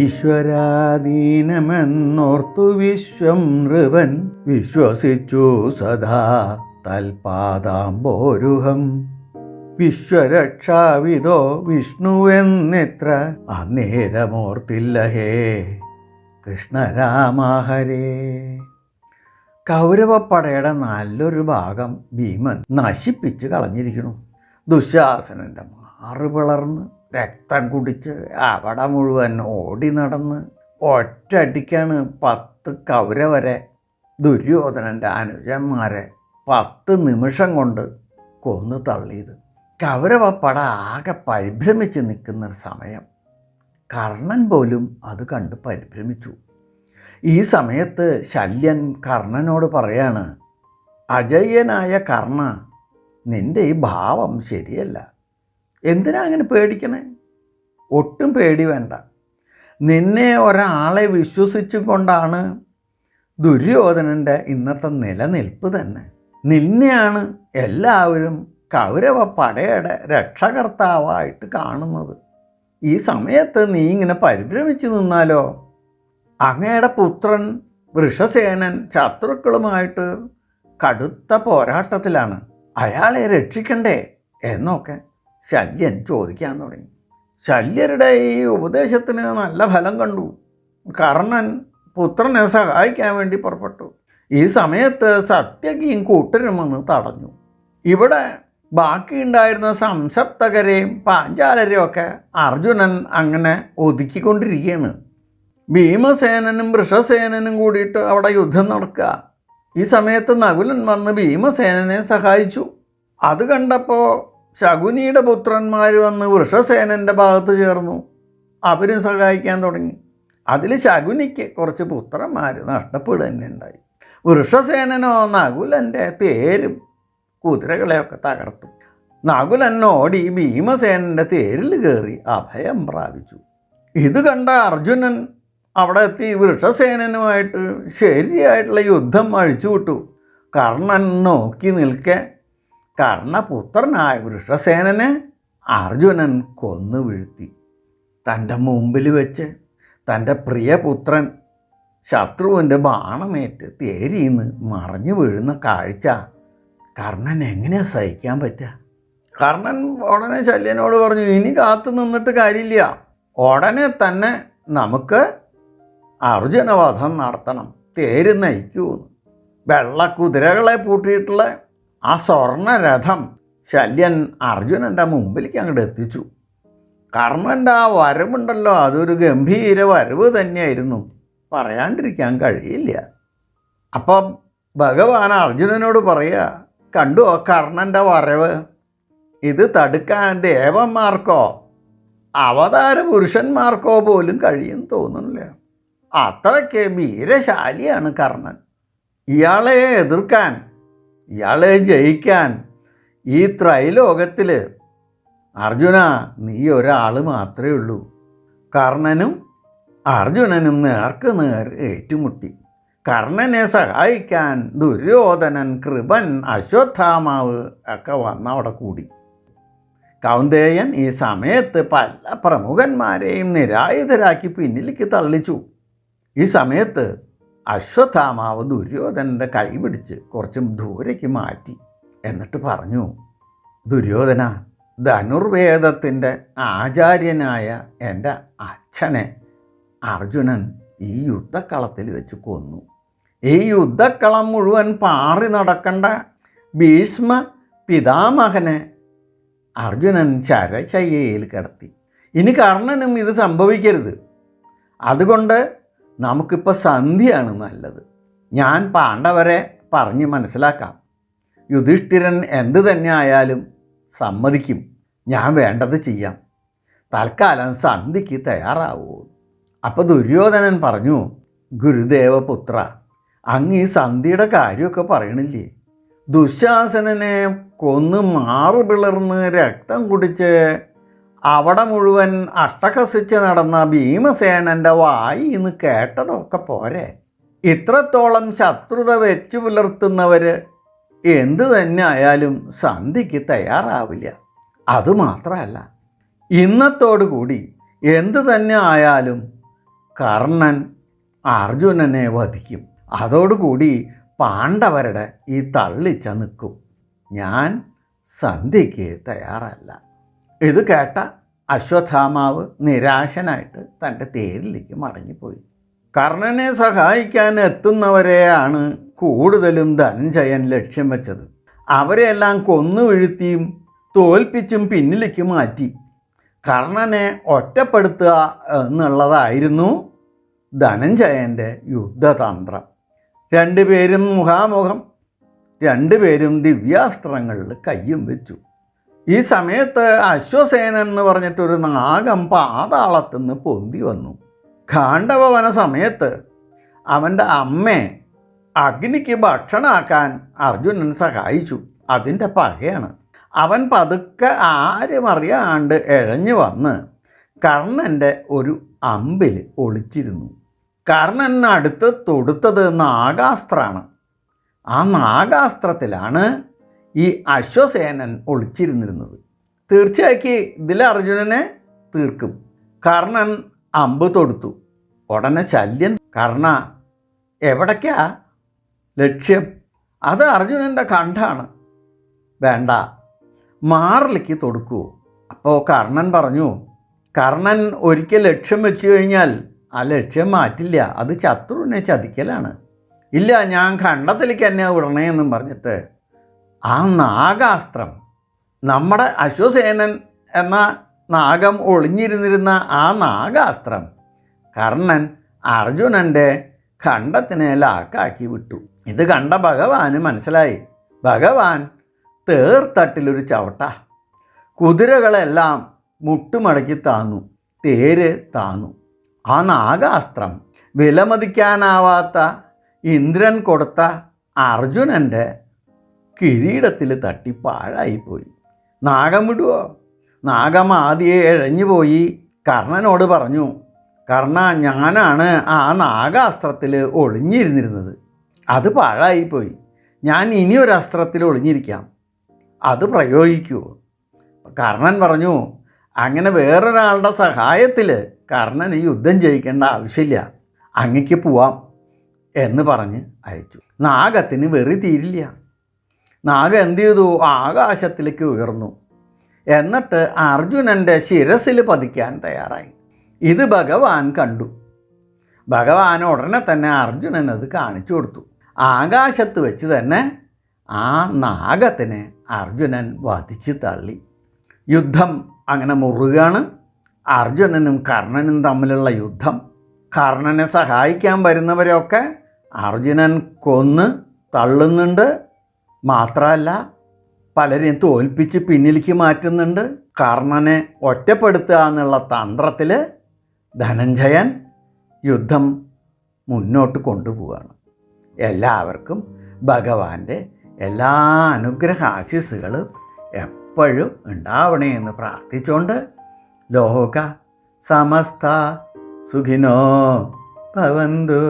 ഈശ്വരാധീനമെന്നോർത്തു വിശ്വം നൃവൻ വിശ്വസിച്ചു സദാ തൽപാദാംബോരുഹം. വിശ്വരക്ഷാവിതോ വിഷ്ണുവെന്നെത്ര അന്നേരമോർത്തില്ല ഹേ കൃഷ്ണരാമാഹരേ. കൗരവപ്പടയുടെ നല്ലൊരു ഭാഗം ഭീമൻ നശിപ്പിച്ച് കളഞ്ഞിരിക്കുന്നു. ദുശാസനന്റെ മാറ് പിളർന്ന് രക്തം കുടിച്ച് അവിടെ മുഴുവൻ ഓടി നടന്ന് ഒറ്റടിക്കാണ് പത്ത് കൗര വരെ ദുര്യോധനന്റെ അനുജന്മാരെ പത്ത് നിമിഷം കൊണ്ട് കൊന്നു തള്ളിയത്. കൗരവപ്പട ആകെ പരിഭ്രമിച്ച് നിൽക്കുന്നൊരു സമയം. കർണൻ പോലും അത് കണ്ട് പരിഭ്രമിച്ചു. ഈ സമയത്ത് ശല്യൻ കർണനോട് പറയാണ് അജയ്യനായ കർണ നിന്റെ ഈ ഭാവം ശരിയല്ല. എന്തിനാ അങ്ങനെ പേടിക്കണേ? ഒട്ടും പേടി വേണ്ട. നിന്നെ ഒരാളെ വിശ്വസിച്ചുകൊണ്ടാണ് ദുര്യോധനന്റെ ഇന്നത്തെ നിലനിൽപ്പ് തന്നെ. നിന്നെയാണ് എല്ലാവരും കൗരവ പടയുടെ രക്ഷകർത്താവായിട്ട് കാണുന്നത്. ഈ സമയത്ത് നീ ഇങ്ങനെ പരിഭ്രമിച്ചു നിന്നാലോ? അങ്ങയുടെ പുത്രൻ വൃഷസേനൻ ശത്രുക്കളുമായിട്ട് കടുത്ത പോരാട്ടത്തിലാണ്. അയാളെ രക്ഷിക്കണ്ടേ എന്നൊക്കെ. ശല്യൻ ചോദിക്കാൻ തുടങ്ങി. ശല്യരുടെ ഈ ഉപദേശത്തിന് നല്ല ഫലം കണ്ടു. കർണൻ പുത്രനെ സഹായിക്കാൻ വേണ്ടി പുറപ്പെട്ടു. ഈ സമയത്ത് സത്യകിയും കൂട്ടരും വന്ന് തടഞ്ഞു. ഇവിടെ ബാക്കിയുണ്ടായിരുന്ന സംസപ്തകരെയും പാഞ്ചാലരെയും ഒക്കെ അർജുനൻ അങ്ങനെ ഒതുക്കിക്കൊണ്ടിരിക്കുകയാണ്. ഭീമസേനനും വൃഷസേനനും കൂടിയിട്ട് അവിടെ യുദ്ധം നടക്കുക. ഈ സമയത്ത് നകുലൻ വന്ന് ഭീമസേനനെ സഹായിച്ചു. അത് കണ്ടപ്പോൾ ശകുനിയുടെ പുത്രന്മാർ വന്ന് വൃഷസേനന്റെ ഭാഗത്ത് ചേർന്നു. അവരും സഹായിക്കാൻ തുടങ്ങി. അതിൽ ശകുനിക്ക് കുറച്ച് പുത്രന്മാർ നഷ്ടപ്പെടുക തന്നെ ഉണ്ടായി വൃഷസേനനോ നകുലന്റെ തേരും കുതിരകളെയൊക്കെ തകർത്തു. നകുലൻ ഓടി ഭീമസേനന്റെ തേരിൽ കയറി അഭയം പ്രാപിച്ചു. ഇത് കണ്ട അർജുനൻ അവിടെ എത്തി വൃഷസേനനുമായിട്ട് ശരിയായിട്ടുള്ള യുദ്ധം അഴിച്ചുവിട്ടു. കർണൻ നോക്കി നിൽക്കെ കർണപുത്രനായ വൃഷസേനനെ അർജുനൻ കൊന്നു വീഴ്ത്തി. തന്റെ മുമ്പിൽ വെച്ച് തന്റെ പ്രിയപുത്രൻ ശത്രുവിന്റെ ബാണമേറ്റ് തേരിന്ന് മറിഞ്ഞു വീഴുന്ന കാഴ്ച കർണൻ എങ്ങനെയാ സഹിക്കാൻ പറ്റുക? കർണൻ ഉടനെ ശല്യനോട് പറഞ്ഞു ഇനി കാത്തു നിന്നിട്ട് കാര്യമില്ല. ഉടനെ തന്നെ നമുക്ക് അർജുനവധം നടത്തണം. തേര് നയിക്കൂ വെള്ള കുതിരകളെ പൂട്ടിയിട്ടുള്ള ആ സ്വർണരഥം ശല്യൻ അർജുനന്റെ മുമ്പിലേക്ക് അങ്ങോട്ട് എത്തിച്ചു. കർണന്റെ ആ വരവുണ്ടല്ലോ അതൊരു ഗംഭീര വരവ് തന്നെയായിരുന്നു. പറയാണ്ടിരിക്കാൻ കഴിയില്ല. അപ്പം ഭഗവാൻ അർജുനനോട് പറയുക കണ്ടോ കർണന്റെ വരവ്? ഇത് തടുക്കാൻ ദേവന്മാർക്കോ അവതാര പുരുഷന്മാർക്കോ പോലും കഴിയും തോന്നുന്നില്ല. അത്രയ്ക്ക് വീരശാലിയാണ് കർണൻ. ഇയാളെ എതിർക്കാൻ ഇയാളെ ജയിക്കാൻ ഈ ത്രൈലോകത്തിൽ അർജുന നീ ഒരാൾ മാത്രമേ ഉള്ളൂ. കർണനും അർജുനനും നേർക്ക് നേർ ഏറ്റുമുട്ടി. കർണനെ സഹായിക്കാൻ ദുര്യോധനൻ കൃപൻ അശ്വത്ഥാമാവ് ഒക്കെ വന്ന് അവിടെ കൂടി. കൗന്ദേയൻ ഈ സമയത്ത് പല പ്രമുഖന്മാരെയും നിരായുധരാക്കി പിന്നിലേക്ക് തള്ളിച്ചു. ഈ സമയത്ത് അശ്വത്ഥാമാവ് ദുര്യോധനന്റെ കൈ പിടിച്ച് കുറച്ചും ദൂരേക്ക് മാറ്റി എന്നിട്ട് പറഞ്ഞു ദുര്യോധന ധനുർവേദത്തിന്റെ ആചാര്യനായ എന്റെ അച്ഛനെ അർജുനൻ ഈ യുദ്ധക്കളത്തിൽ വെച്ച് കൊന്നു. ഈ യുദ്ധക്കളം മുഴുവൻ പാറി നടക്കേണ്ട ഭീഷ്മ പിതാമഹനെ അർജുനൻ ശരശയ്യയിൽ കിടത്തി. ഇനി കർണനും ഇത് സംഭവിക്കരുത്. അതുകൊണ്ട് നമുക്കിപ്പോൾ സന്ധിയാണ് നല്ലത്. ഞാൻ പാണ്ഡവരെ പറഞ്ഞ് മനസ്സിലാക്കാം. യുധിഷ്ഠിരൻ എന്ത് തന്നെ ആയാലും സമ്മതിക്കും. ഞാൻ വേണ്ടത് ചെയ്യാം. തൽക്കാലം സന്ധിക്ക് തയ്യാറാവൂ. അപ്പോൾ ദുര്യോധനൻ പറഞ്ഞു ഗുരുദേവപുത്ര അങ്ങ് ഈ സന്ധിയുടെ കാര്യമൊക്കെ പറയണില്ലേ? ദുശാസനനെ കൊന്ന് മാറു പിളർന്ന് രക്തം കുടിച്ച് അവിടെ മുഴുവൻ അഷ്ടഹസിച്ച് നടന്ന ഭീമസേനന്റെ വായി ഇന്ന് കേട്ടതൊക്കെ പോരെ. ഇത്രത്തോളം ശത്രുത വെച്ചു പുലർത്തുന്നവർ എന്തു തന്നെ ആയാലും സന്ധിക്ക് തയ്യാറാവില്ല. അതുമാത്രമല്ല ഇന്നത്തോടു കൂടി എന്തു തന്നെ ആയാലും കർണൻ അർജുനനെ വധിക്കും. അതോടുകൂടി പാണ്ഡവരുടെ ഈ തള്ളിച്ച നിൽക്കും. ഞാൻ സന്ധ്യയ്ക്ക് തയ്യാറല്ല. ഇത് കേട്ട അശ്വത്ഥാമാവ് നിരാശനായിട്ട് തന്റെ തേരിലേക്ക് മടങ്ങിപ്പോയി. കർണനെ സഹായിക്കാൻ എത്തുന്നവരെയാണ് കൂടുതലും ധനഞ്ജയൻ ലക്ഷ്യം വെച്ചത്. അവരെയെല്ലാം കൊന്നു വീഴ്ത്തിയും തോൽപ്പിച്ചും പിന്നിലേക്ക് മാറ്റി. കർണനെ ഒറ്റപ്പെടുത്തുക എന്നുള്ളതായിരുന്നു ധനഞ്ജയന്റെ യുദ്ധതന്ത്രം. രണ്ടുപേരും മുഖാമുഖം രണ്ടുപേരും ദിവ്യാസ്ത്രങ്ങളിൽ കയ്യും വെച്ചു. ഈ സമയത്ത് അശ്വസേനൻ എന്ന് പറഞ്ഞിട്ടൊരു നാഗം പാതാളത്തുനിന്ന് പൊന്തി വന്നു. ഖാണ്ഡവന സമയത്ത് അവന്റെ അമ്മയെ അഗ്നിക്ക് ഭക്ഷണമാക്കാൻ അർജുനൻ സഹായിച്ചു. അതിന്റെ പകയാണ്. അവൻ പതുക്കെ ആരും അറിയാണ്ട് എഴഞ്ഞു വന്ന് കർണന്റെ ഒരു അമ്പിൽ ഒളിച്ചിരുന്നു. കർണനടുത്ത് തൊടുത്തത് നാഗാസ്ത്രമാണ് ആ നാഗാസ്ത്രത്തിലാണ് ഈ അശ്വസേനൻ ഒളിച്ചിരുന്നിരുന്നത്. തീർച്ചയാക്കി ഇതിൽ അർജുനനെ തീർക്കും. കർണൻ അമ്പ് തൊടുത്തു. ഉടനെ ശല്യൻ കർണ എവിടേക്കാ? ലക്ഷ്യം. അത് അർജുനന്റെ കണ്ടാണ്. വേണ്ട. മാറിലേക്ക് തൊടുക്കൂ. അപ്പോൾ കർണൻ പറഞ്ഞു കർണൻ ഒരിക്കൽ ലക്ഷ്യം വെച്ച് കഴിഞ്ഞാൽ ആ ലക്ഷ്യം മാറ്റില്ല. അത് ശത്രുവിനെ ചതിക്കലാണ്. ഇല്ല ഞാൻ കണ്ടത്തിലേക്ക് എന്നെ വിടണേ എന്നും പറഞ്ഞിട്ട് ആ നാഗാസ്ത്രം. നമ്മുടെ അശ്വസേനൻ എന്ന നാഗം ഒളിഞ്ഞിരുന്നിരുന്ന ആ നാഗാസ്ത്രം കർണൻ അർജുനന്റെ ഖണ്ഡത്തിനെ ലാക്കാക്കി വിട്ടു. ഇത് കണ്ട ഭഗവാന് മനസ്സിലായി. ഭഗവാൻ തേർത്തട്ടിലൊരു ചവിട്ട. കുതിരകളെല്ലാം മുട്ടുമടക്കി താന്നു. തേര് താന്നു. ആ നാഗാസ്ത്രം വിലമതിക്കാനാവാത്ത ഇന്ദ്രൻ കൊടുത്ത അർജുനന്റെ കിരീടത്തിൽ തട്ടി പാഴായിപ്പോയി. നാഗം വിടുവോ? നാഗം ആദ്യേ എഴഞ്ഞുപോയി കർണനോട് പറഞ്ഞു കർണ ഞാനാണ് ആ നാഗാസ്ത്രത്തിൽ ഒളിഞ്ഞിരുന്നിരുന്നത്. അത് പാഴായിപ്പോയി. ഞാൻ ഇനി ഒരു അസ്ത്രത്തിൽ ഒളിഞ്ഞിരിക്കാം. അത് പ്രയോഗിക്കുമോ കർണൻ പറഞ്ഞു അങ്ങനെ വേറൊരാളുടെ സഹായത്തിൽ കർണന് യുദ്ധം ജയിക്കേണ്ട ആവശ്യമില്ല. അങ്ങക്ക് പോവാം എന്ന് പറഞ്ഞ് അയച്ചു. നാഗത്തിന് വെറി തീരില്ല. നാഗ എന്ത് ചെയ്തു? ആകാശത്തിലേക്ക് ഉയർന്നു. എന്നിട്ട് അർജുനന്റെ ശിരസിൽ പതിക്കാൻ തയ്യാറായി. ഇത് ഭഗവാൻ കണ്ടു. ഭഗവാൻ ഉടനെ തന്നെ അർജുനൻ അത് കാണിച്ചു കൊടുത്തു. ആകാശത്ത് വെച്ച് തന്നെ ആ നാഗത്തിനെ അർജുനൻ വധിച്ച് തള്ളി. യുദ്ധം അങ്ങനെ മുറുകയാണ് അർജുനനും കർണനും തമ്മിലുള്ള യുദ്ധം. കർണനെ സഹായിക്കാൻ വരുന്നവരെയൊക്കെ അർജുനൻ കൊന്ന് തള്ളുന്നുണ്ട്. മാത്രമല്ല പലരെയും തോൽപ്പിച്ച് പിന്നിലേക്ക് മാറ്റുന്നുണ്ട്. കർണനെ ഒറ്റപ്പെടുത്തുക എന്നുള്ള തന്ത്രത്തിൽ ധനഞ്ജയൻ യുദ്ധം മുന്നോട്ട് കൊണ്ടുപോവുകയാണ്. എല്ലാവർക്കും ഭഗവാന്റെ എല്ലാ അനുഗ്രഹ ആശിസുകളും എപ്പോഴും ഉണ്ടാവണേ എന്ന് പ്രാർത്ഥിച്ചുകൊണ്ട് ലോക സമസ്ത സുഖിനോ ഭവന്തു.